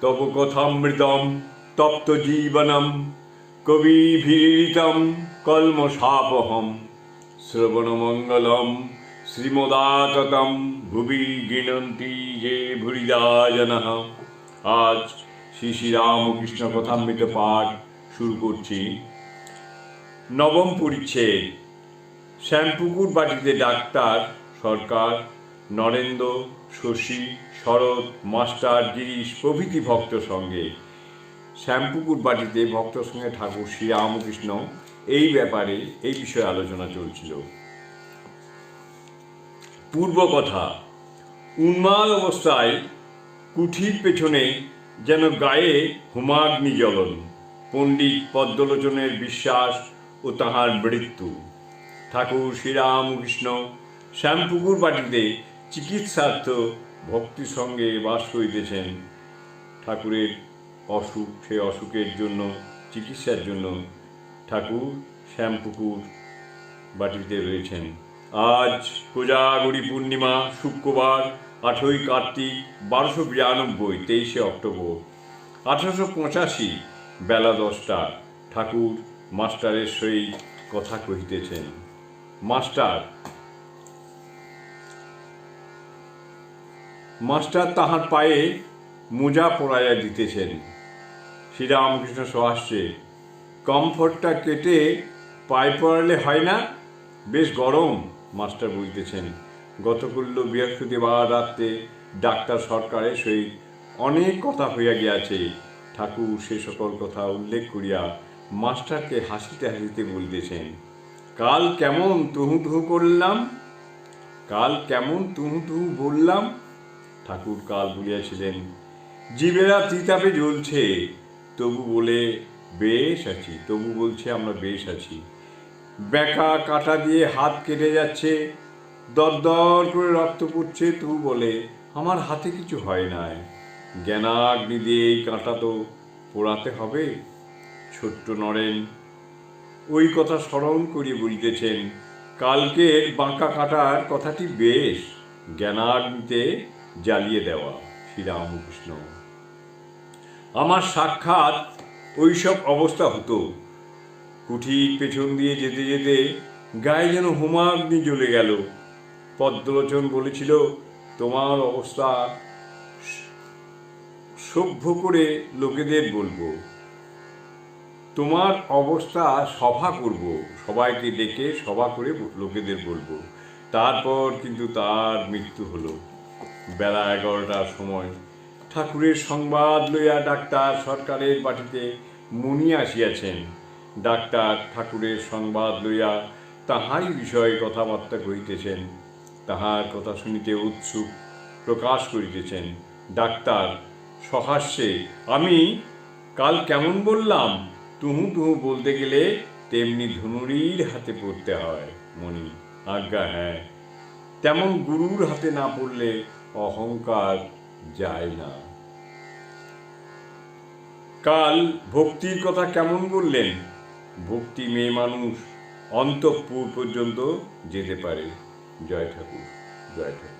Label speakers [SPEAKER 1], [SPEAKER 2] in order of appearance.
[SPEAKER 1] তব কথামৃতম, তপ্ত জীবনম, কবিভীরিতম, কলমশাপহম, শ্রবণমঙ্গলম, শ্রীমদাততম, ভুবি গৃণন্তি যে ভুরিদা আজ শ্রী শ্রী রামকৃষ্ণ কথামৃত পাঠ শুরু করছি। নবম পরিচ্ছেদ শ্যামপুকুর বাটিতে ডাক্তার, সরকার নরেন্দ্র, শশী, শরৎ, মাস্টার, গিরিশ প্রভৃতি ভক্ত সঙ্গে। শ্যামপুকুর বাটিতে ভক্ত সঙ্গে ঠাকুর শ্রী রামকৃষ্ণ এই ব্যাপারে এই বিষয়ে আলোচনা চলছিল। পূর্ব কথা, উন্মাদ অবস্থায় কুঠির পেছনে যেন গায়ে হুমাগ্নি জ্বলন, পণ্ডিত পদ্মলোচনের বিশ্বাস ও তাহার মৃত্যু। ঠাকুর শ্রীরামকৃষ্ণ শ্যামপুকুর বাটিতে চিকিৎসার্থ ভক্তির সঙ্গে বাস করিতেছেন। ঠাকুরের অসুখ, সে অসুখের জন্য, চিকিৎসার জন্য ঠাকুর শ্যামপুকুর বাটিতে রয়েছেন। আজ কোজাগরি পূর্ণিমা, শুক্রবার, আঠই কার্তিক, বারোশো বিরানব্বই, তেইশে অক্টোবর। আঠারোশো পঁচাশি, বেলা দশটা, ঠাকুর মাস্টারের সহিত কথা কহিতেছেন। মাস্টার মাস্টার তাহার পায়ে মোজা পরাইয়া দিতেছেন। শ্রীরামকৃষ্ণ সহাস্যে, কমফোর্টটা কেটে পায়ে পড়ালে হয় না? বেশ গরম, মাস্টার বলতেছেন গতকুল্য বৃহস্পতিবার রাত্রে ডাক্তার সরকারের সহিত অনেক কথা হইয়া গিয়াছে। ঠাকুর সে সকল কথা উল্লেখ করিয়া মাস্টারকে হাসিতে হাসিতে বলিতেছেন, কাল কেমন তুহু তুহু করলাম? কাল কেমন তুহু তুহু বললাম? ঠাকুর কাল বলিয়াছিলেন জীবেরা তিতাপে জ্বলছে, তবু বলে, বেশ আছি। তবু বলছে, আমরা বেশ আছি। বেঁকা কাটা দিয়ে হাত কেটে যাচ্ছে, দরদর করে রক্ত পড়ছে, তবু বলে, আমার হাতে কিছু হয় নাই। জ্ঞানাগ্নি দিয়ে এই কাঁটা তো পোড়াতে হবে। ছোট্ট নরেন ওই কথা স্মরণ করিয়ে বলিতেছেন, কালকের বাঁকা কাটার কথাটি বেশ। জ্ঞানাগ্নিতে জ্বালিয়ে দেওয়া, শ্রীরামকৃষ্ণ। আমার সাক্ষাৎ ওইসব অবস্থা হতো। কুঠির পেছন দিয়ে যেতে যেতে গায়ে যেন হোমাগ্নি জ্বলে গেল। পদ্মলোচন বলেছিল, তোমার অবস্থা সভ্য করে লোকেদের বলব। তোমার অবস্থা সভা করব। সবাইকে ডেকে সভা করে লোকেদের বলব। তারপর কিন্তু তার মৃত্যু হলো। বেলা এগারোটার সময়। ঠাকুরের সংবাদ লইয়া ডাক্তার সরকারের বাটিতে মনি আসিয়াছেন। ডাক্তার ঠাকুরের সংবাদ লইয়া তাহারই বিষয়ে কথাবার্তা কহিতেছেন। তাহার কথা শুনিতে উৎসুক প্রকাশ করিতেছেন। ডাক্তার, সহাস্যে, আমি কাল কেমন বললাম? তুহু তুহু বলতে গেলে তেমনি ধনুরির হাতে পড়তে হয়। মনি, আজ্ঞা হ্যাঁ। তেমন গুরুর হাতে না পড়লে অহংকার যায় না। কাল ভক্তির কথা কেমন বললেন? ভক্তি মেয়ে মানুষ অন্তঃপুর পর্যন্ত যেতে পারে। জয় ঠাকুর জয় ঠাকুর।